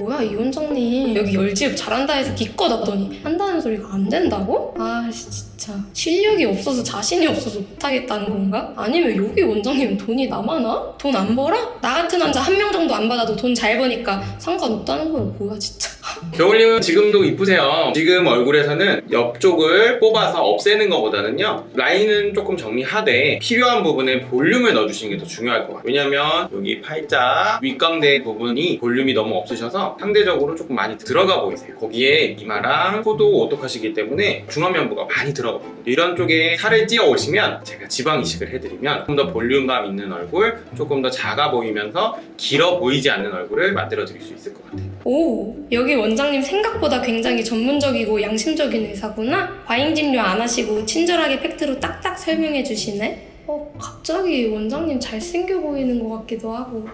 뭐야 이 원장님 여기 열지읍 잘한다 해서 기껏 왔더니 한다는 소리가 안 된다고? 아 진짜 실력이 없어서 자신이 없어서 못하겠다는 건가? 아니면 여기 원장님 돈이 남아나? 돈 안 벌어? 나 같은 환자 한 명 정도 안 받아도 돈 잘 버니까 상관없다는 거야 뭐야 진짜 겨울님은 지금도 이쁘세요. 지금 얼굴에서는 옆쪽을 뽑아서 없애는 것보다는요, 라인은 조금 정리하되 필요한 부분에 볼륨을 넣어주시는 게 더 중요할 것 같아요. 왜냐면 여기 팔자, 윗광대 부분이 볼륨이 너무 없으셔서 상대적으로 조금 많이 들어가 보이세요. 거기에 이마랑 코도 오똑하시기 때문에 중안면부가 많이 들어가 보여요. 이런 쪽에 살을 찌어 오시면 제가 지방 이식을 해드리면 좀 더 볼륨감 있는 얼굴, 조금 더 작아 보이면서 길어 보이지 않는 얼굴을 만들어 드릴 수 있을 것 같아요. 오, 여기 원장님 생각보다 굉장히 전문적이고 양심적인 의사구나. 과잉 진료 안 하시고 친절하게 팩트로 딱딱 설명해 주시네. 어, 갑자기 원장님 잘생겨 보이는 것 같기도 하고.